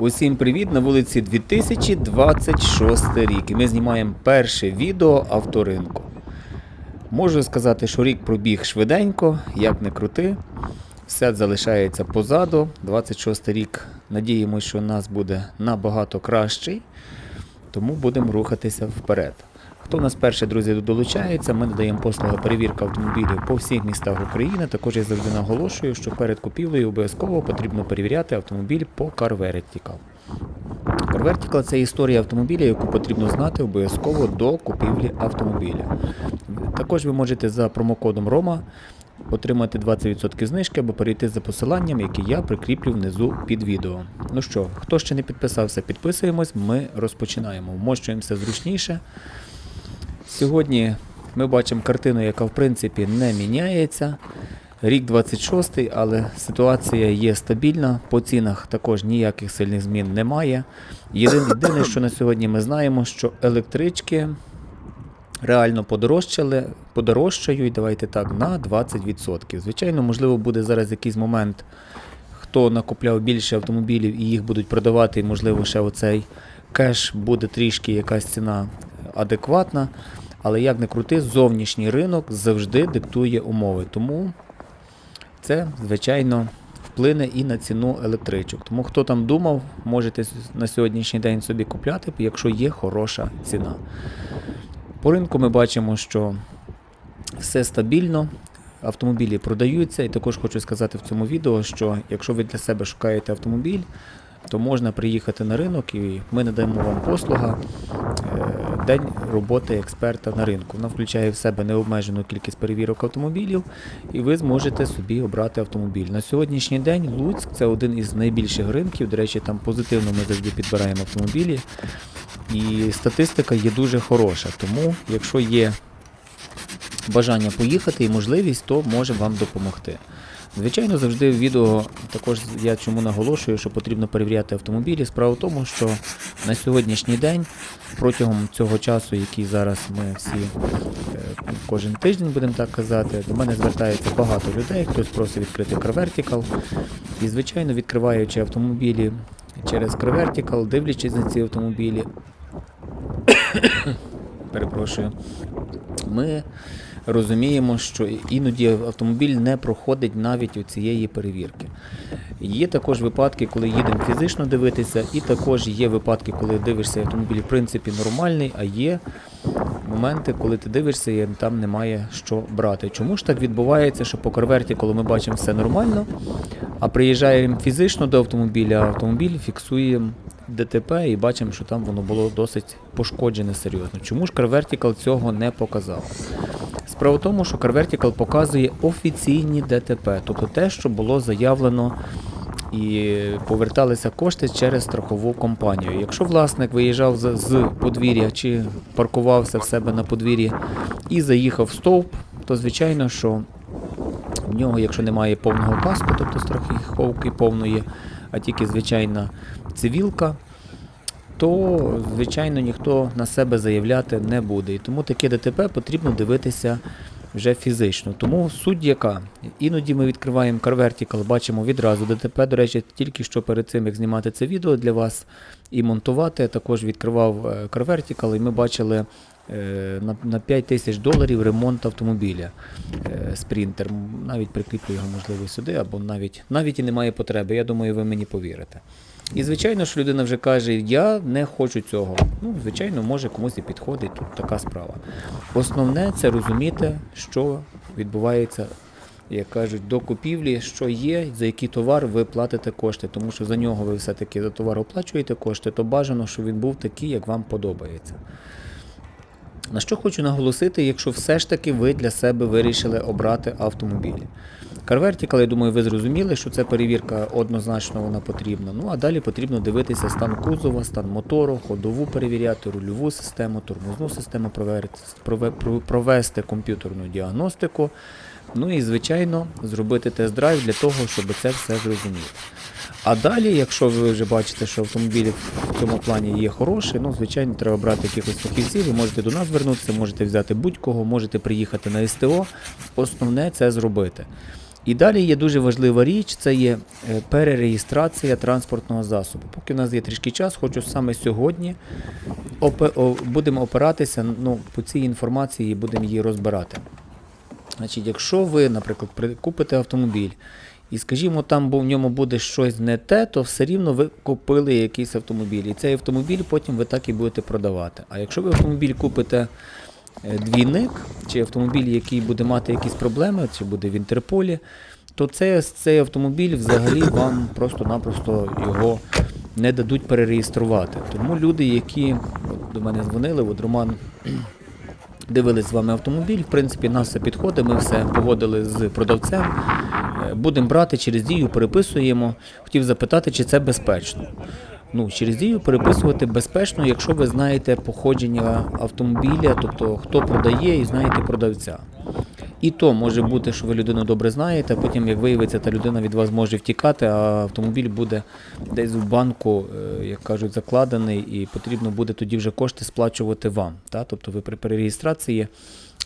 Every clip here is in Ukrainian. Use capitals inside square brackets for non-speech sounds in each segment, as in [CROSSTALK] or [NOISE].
Усім привіт на вулиці 2026 рік. І ми знімаємо перше відео авторинку. Можу сказати, що рік пробіг швиденько, як не крути. Все залишається позаду. 26 рік. Надіємося, що у нас буде набагато кращий. Тому будемо рухатися вперед. Хто у нас перше, друзі, долучається, ми надаємо послуги перевірки автомобілів по всіх містах України. Також я завжди наголошую, що перед купівлею обов'язково потрібно перевіряти автомобіль по Car Vertical. Car Vertical – це історія автомобіля, яку потрібно знати обов'язково до купівлі автомобіля. Також ви можете за промокодом ROMA отримати 20% знижки або перейти за посиланням, яке я прикріплю внизу під відео. Ну що, хто ще не підписався, підписуємось, ми розпочинаємо. Вмощуємося зручніше. Сьогодні ми бачимо картину, яка в принципі не міняється. Рік 26, але ситуація є стабільна. По цінах також ніяких сильних змін немає. Єдине, що на сьогодні ми знаємо, що електрички реально подорожчали, подорожчають, давайте так, на 20%. Звичайно, можливо, буде зараз якийсь момент, хто накупляв більше автомобілів і їх будуть продавати, і, можливо, ще оцей кеш буде трішки якась ціна адекватна. Але як не крути, зовнішній ринок завжди диктує умови. Тому це, звичайно, вплине і на ціну електричок. Тому хто там думав, можете на сьогоднішній день собі купляти, якщо є хороша ціна. По ринку ми бачимо, що все стабільно, автомобілі продаються. І також хочу сказати в цьому відео, що якщо ви для себе шукаєте автомобіль, то можна приїхати на ринок і ми надаємо вам послуга е, День роботи експерта на ринку. Вона включає в себе необмежену кількість перевірок автомобілів, і ви зможете собі обрати автомобіль. На сьогоднішній день Луцьк це один із найбільших ринків. До речі, там позитивно ми завжди підбираємо автомобілі. І статистика є дуже хороша. Тому, якщо є бажання поїхати і можливість, то може вам допомогти. Звичайно, завжди в відео також я чому наголошую, що потрібно перевіряти автомобілі. Справа в тому, що на сьогоднішній день, протягом цього часу, який зараз ми всі е, кожен тиждень будемо так казати, до мене звертається багато людей, хтось просить відкрити Car Vertical. І, звичайно, відкриваючи автомобілі через Car Vertical, дивлячись на ці автомобілі, [COUGHS] перепрошую, ми розуміємо, що іноді автомобіль не проходить навіть у цієї перевірки. Є також випадки, коли їдемо фізично дивитися, і також є випадки, коли дивишся автомобіль в принципі нормальний, а є моменти, коли ти дивишся і там немає що брати. Чому ж так відбувається, що по карверті, коли ми бачимо все нормально, а приїжджаємо фізично до автомобіля, а автомобіль фіксуємо ДТП і бачимо, що там воно було досить пошкоджене серйозно. Чому ж Vertical цього не показав? Справа в тому, що Car Vertical показує офіційні ДТП, тобто те, що було заявлено і поверталися кошти через страхову компанію. Якщо власник виїжджав з подвір'я чи паркувався в себе на подвір'ї і заїхав в стовп, то звичайно, що в нього, якщо немає повного каску, тобто страховки повної, а тільки звичайна цивілка, то, звичайно, ніхто на себе заявляти не буде. І тому таке ДТП потрібно дивитися вже фізично. Тому суть яка? Іноді ми відкриваємо Vertical, бачимо відразу ДТП. До речі, тільки що перед цим, як знімати це відео для вас і монтувати, я також відкривав е, Car Vertical, і ми бачили е, на, на 5 тисяч доларів ремонт автомобіля. Е, Спринтер. Навіть прикріплю його, можливо, сюди, або навіть, навіть і немає потреби. Я думаю, ви мені повірите. І звичайно, що людина вже каже, я не хочу цього. Ну, звичайно, може комусь і підходить тут така справа. Основне це розуміти, що відбувається, як кажуть, до купівлі, що є, за який товар ви платите кошти, тому що за нього ви все-таки за товар оплачуєте кошти, то бажано, щоб він був такий, як вам подобається. На що хочу наголосити, якщо все ж таки ви для себе вирішили обрати автомобіль. Car Vertical, я думаю, ви зрозуміли, що це перевірка однозначно вона потрібна. Ну а далі потрібно дивитися стан кузова, стан мотору, ходову перевіряти, рульову систему, тормозну систему провести комп'ютерну діагностику. Ну і, звичайно, зробити тест-драйв для того, щоб це все зрозуміти. А далі, якщо ви вже бачите, що автомобіль в цьому плані є хороший, ну, звичайно, треба брати якихось фахівців, ви можете до нас звернутися, можете взяти будь-кого, можете приїхати на СТО. Основне це зробити. І далі є дуже важлива річ, це є е, перереєстрація транспортного засобу. Поки в нас є трішки час, хочу саме сьогодні будемо опиратися ну, по цій інформації і будемо її розбирати. Значить, якщо ви, наприклад, купите автомобіль, і, скажімо, там в ньому буде щось не те, то все рівно ви купили якийсь автомобіль. І цей автомобіль потім ви так і будете продавати. А якщо ви автомобіль купите двійник, чи автомобіль, який буде мати якісь проблеми, чи буде в Інтерполі, то цей, цей автомобіль взагалі вам просто-напросто його не дадуть перереєструвати. Тому люди, які от до мене дзвонили, от Роман [CLEARS THROAT] дивились з вами автомобіль. В принципі, нас все підходить, ми все погодили з продавцем. Е, Будемо брати через дію, переписуємо. Хотів запитати, чи це безпечно. Ну, через дію переписувати безпечно, якщо ви знаєте походження автомобіля, тобто хто продає і знаєте продавця. І то може бути, що ви людину добре знаєте, а потім, як виявиться, та людина від вас може втікати, а автомобіль буде десь в банку, е, як кажуть, закладений, і потрібно буде тоді вже кошти сплачувати вам. Та? Тобто ви при перереєстрації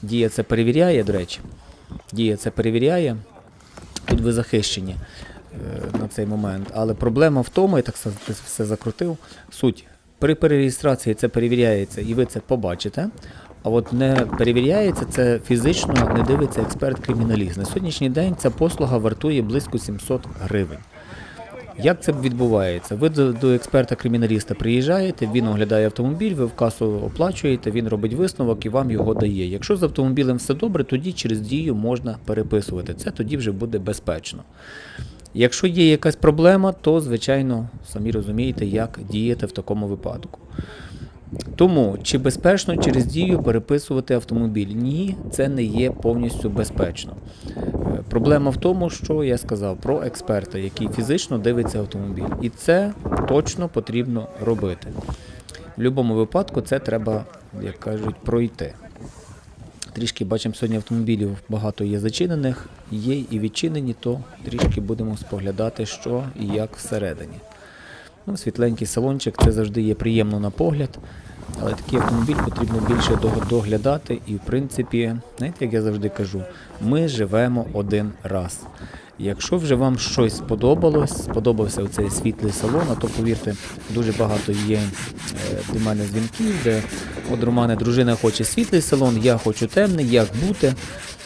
дія це перевіряє, до речі. Дія це перевіряє. Тут ви захищені на цей момент. Але проблема в тому, я так все- закрутив. Суть. При перереєстрації це перевіряється і ви це побачите. А от не перевіряється це фізично, не дивиться експерт-криміналіст. На сьогоднішній день ця послуга вартує близько 700 гривень. Як це відбувається? Ви до експерта-криміналіста приїжджаєте, він оглядає автомобіль, ви в касу оплачуєте, він робить висновок і вам його дає. Якщо з автомобілем все добре, тоді через дію можна переписувати. Це тоді вже буде безпечно. Якщо є якась проблема, то звичайно самі розумієте, як діяти в такому випадку. Тому чи безпечно через дію переписувати автомобіль? Ні, це не є повністю безпечно. Е, Проблема в тому, що я сказав про експерта, який фізично дивиться автомобіль. І це точно потрібно робити. В будь-якому випадку це треба, як кажуть, пройти. Трішки бачимо сьогодні автомобілів багато є зачинених, є і відчинені, то трішки будемо споглядати, що і як всередині. Ну, світленький салончик це завжди є приємно на погляд, але такий автомобіль потрібно більше доглядати. І, в принципі, знаєте, як я завжди кажу, ми живемо один раз. Якщо вже вам щось сподобалось, сподобався цей світлий салон, а то повірте, дуже багато є е, до мене дзвінків, де от Романе, дружина хоче світлий салон, я хочу темний, як бути.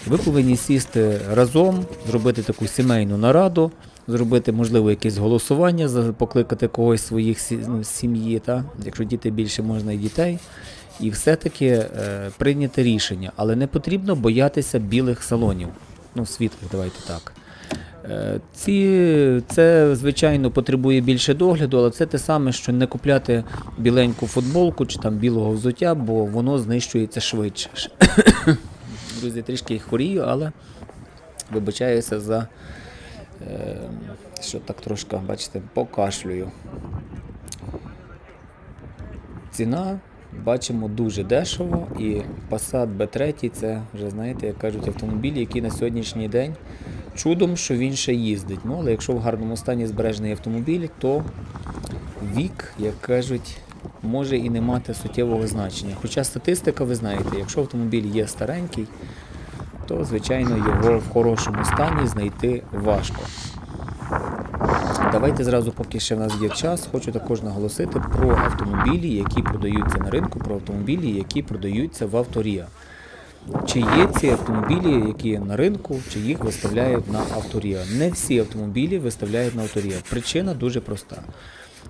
Ви повинні сісти разом, зробити таку сімейну нараду, зробити, можливо, якесь голосування, покликати когось своїх ну, сім'ї, якщо діти більше, можна і дітей. І все-таки е, прийняти рішення. Але не потрібно боятися білих салонів. Ну, світлих, давайте так. Е, Ці, це, звичайно, потребує більше догляду, але це те саме, що не купляти біленьку футболку чи там білого взуття, бо воно знищується швидше. Друзі, трішки хворію, але вибачаюся за е, що так трошки, бачите, покашлюю. Ціна, бачимо, дуже дешево, і Passat B3 це вже, знаєте, як кажуть, автомобіль, який на сьогоднішній день чудом, що він ще їздить. Ну, але якщо в гарному стані збережений автомобіль, то вік, як кажуть, може і не мати суттєвого значення. Хоча статистика, ви знаєте, якщо автомобіль є старенький, то звичайно його в хорошому стані знайти важко. Давайте зразу, поки ще в нас є час, хочу також наголосити про автомобілі, які продаються на ринку, про автомобілі, які продаються в авторія. Чи є ці автомобілі, які на ринку, чи їх виставляють на авторія? Не всі автомобілі виставляють на авторія. Причина дуже проста.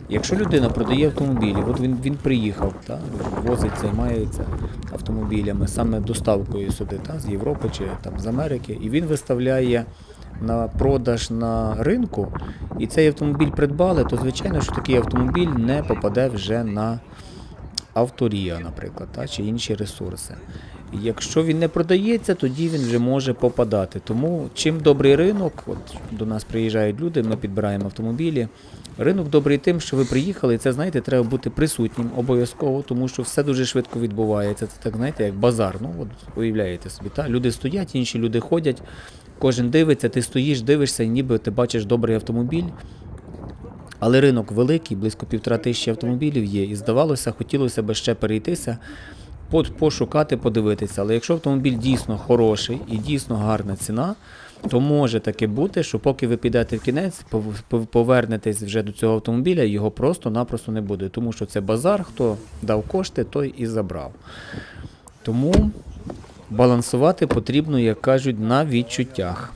Якщо людина продає автомобілі, от він, він приїхав, та, возить, займається автомобілями, саме доставкою сюди, та, з Європи чи там, з Америки, і він виставляє на продаж на ринку, і цей автомобіль придбали, то звичайно, що такий автомобіль не попаде вже на авторія, наприклад, та, чи інші ресурси. Якщо він не продається, тоді він вже може попадати. Тому чим добрий ринок, от до нас приїжджають люди, ми підбираємо автомобілі. Ринок добрий тим, що ви приїхали, і це знаєте, треба бути присутнім обов'язково, тому що все дуже швидко відбувається. Це так, знаєте, як базар. Ну, от уявляєте собі, та? люди стоять, інші люди ходять, кожен дивиться, ти стоїш, дивишся, і ніби ти бачиш добрий автомобіль. Але ринок великий, близько півтора тисячі автомобілів є, і здавалося, хотілося б ще перейтися, пошукати, подивитися. Але якщо автомобіль дійсно хороший і дійсно гарна ціна, то може таке бути, що поки ви підете в кінець, пов- пов- повернетесь вже до цього автомобіля, його просто-напросто не буде. Тому що це базар, хто дав кошти, той і забрав. Тому балансувати потрібно, як кажуть, на відчуттях.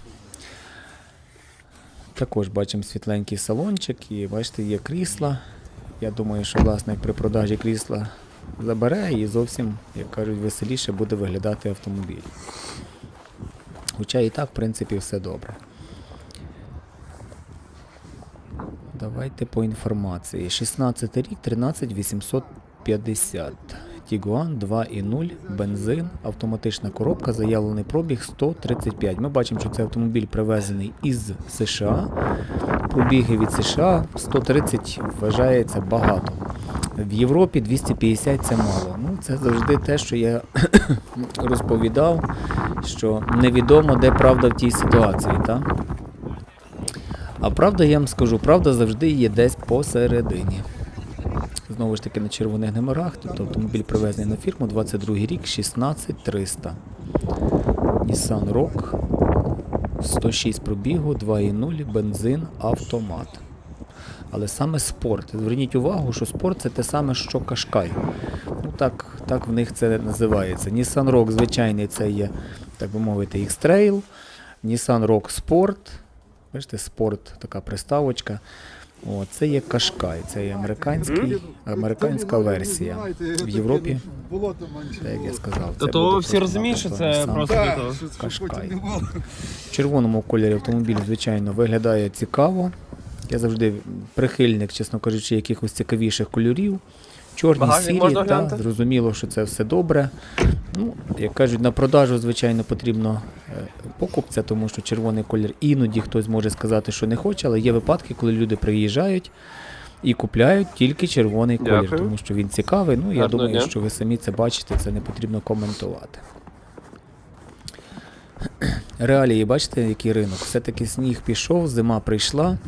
Також бачимо світленький салончик і бачите, є крісла. Я думаю, що власник при продажі крісла забере і зовсім, як кажуть, веселіше буде виглядати автомобіль. Хоча і так, в принципі, все добре. Давайте по інформації. 16 рік, 13850. Тігуан 2.0, бензин, автоматична коробка, заявлений пробіг 135. Ми бачимо, що цей автомобіль привезений із США. Пробіги від США 130 вважається багато. В Європі 250 це мало. Ну, це завжди те, що я [COUGHS] розповідав, що невідомо, де правда в тій ситуації. Так? А правда, я вам скажу, правда завжди є десь посередині. Знову ж таки на червоних номерах, тобто автомобіль привезений на фірму, 22 рік, 16300. Nissan Rogue, 106 пробігу, 2.0, бензин, автомат. Але саме спорт. Зверніть увагу, що спорт це те саме, що Кашкай. Ну так, так в них це називається. Nissan Rogue, звичайний, це є, так би мовити, X-Trail. Nissan Rogue Sport. Бачите, спорт, така приставочка. О, це є Кашкай, це є американський, американська версія. В Європі, так як я сказав, це То, буде всі розуміють, що це Nissan просто. Кашкай. В червоному кольорі автомобіль, звичайно, виглядає цікаво. Я завжди прихильник, чесно кажучи, якихось цікавіших кольорів. Чорні, Багажник сірі, можна та, глянути? зрозуміло, що це все добре. Ну, як кажуть, на продажу, звичайно, потрібно е, покупця, тому що червоний колір іноді хтось може сказати, що не хоче, але є випадки, коли люди приїжджають і купляють тільки червоний колір, Дякую. тому що він цікавий. Ну, я Гарного думаю, дня. що ви самі це бачите, це не потрібно коментувати. Реалії, бачите, який ринок. Все-таки сніг пішов, зима прийшла.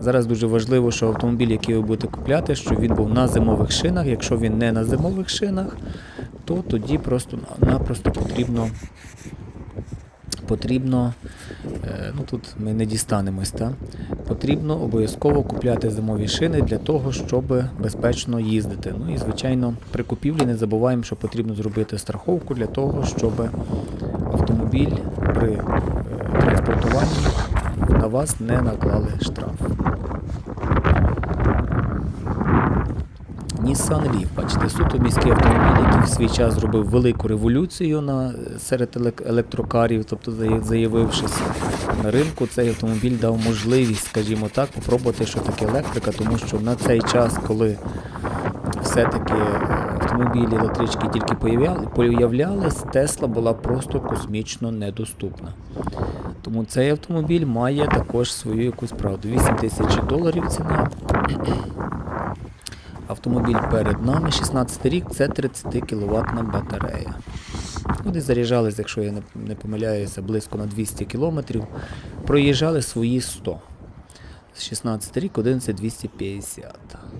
Зараз дуже важливо, що автомобіль, який ви будете купляти, щоб він був на зимових шинах. Якщо він не на зимових шинах, то тоді просто-напросто потрібно. Потрібно, е, ну тут ми не дістанемось, та? потрібно обов'язково купляти зимові шини для того, щоб безпечно їздити. Ну і звичайно, при купівлі не забуваємо, що потрібно зробити страховку для того, щоб автомобіль при е, транспортуванні на вас не наклали штраф. Nissan Leaf, бачите, суто міський автомобіль, який в свій час зробив велику революцію на, серед електрокарів, тобто заявившись на ринку, цей автомобіль дав можливість, скажімо так, попробувати, що таке електрика, тому що на цей час, коли все-таки е, автомобілі електрички тільки появлялись, Тесла була просто космічно недоступна. Тому цей автомобіль має також свою якусь правду. 8 тисяч доларів ціна. [CLEARS THROAT] Автомобіль перед нами, 16 рік, це 30 кВт батарея. Вони заряджались, якщо я не, помиляюся, близько на 200 км. Проїжджали свої 100. З 16 рік 11250.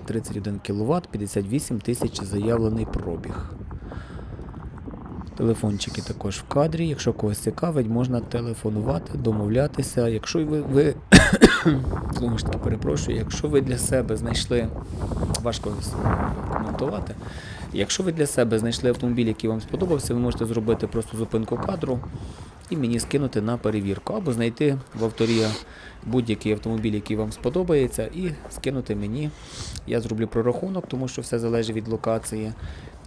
31 кВт, 58 тисяч заявлений пробіг. Телефончики також в кадрі. Якщо когось цікавить, можна телефонувати, домовлятися. Якщо ви, ви [COUGHS] знову ж таки перепрошую, якщо ви для себе знайшли, важко коментувати. Якщо ви для себе знайшли автомобіль, який вам сподобався, ви можете зробити просто зупинку кадру і мені скинути на перевірку, або знайти в авторія будь-який автомобіль, який вам сподобається, і скинути мені. Я зроблю прорахунок, тому що все залежить від локації.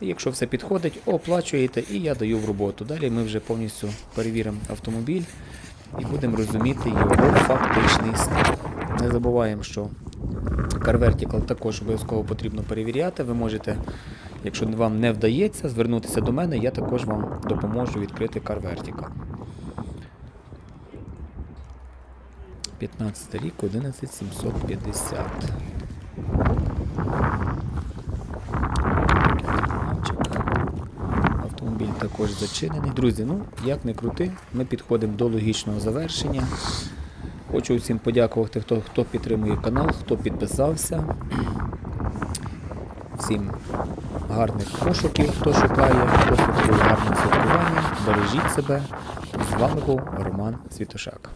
І якщо все підходить, оплачуєте і я даю в роботу. Далі ми вже повністю перевіримо автомобіль і будемо розуміти його фактичний стан. Не забуваємо, що Car Vertical також обов'язково потрібно перевіряти. Ви можете, якщо вам не вдається, звернутися до мене, я також вам допоможу відкрити Car 15 рік, 11750. Автомобіль також зачинений. Друзі, ну як не крути, ми підходимо до логічного завершення. Хочу всім подякувати, хто, хто підтримує канал, хто підписався. Всім гарних пошуків, хто шукає, хто слідкує гарне святкування. Бережіть себе. З вами був Роман Світошак.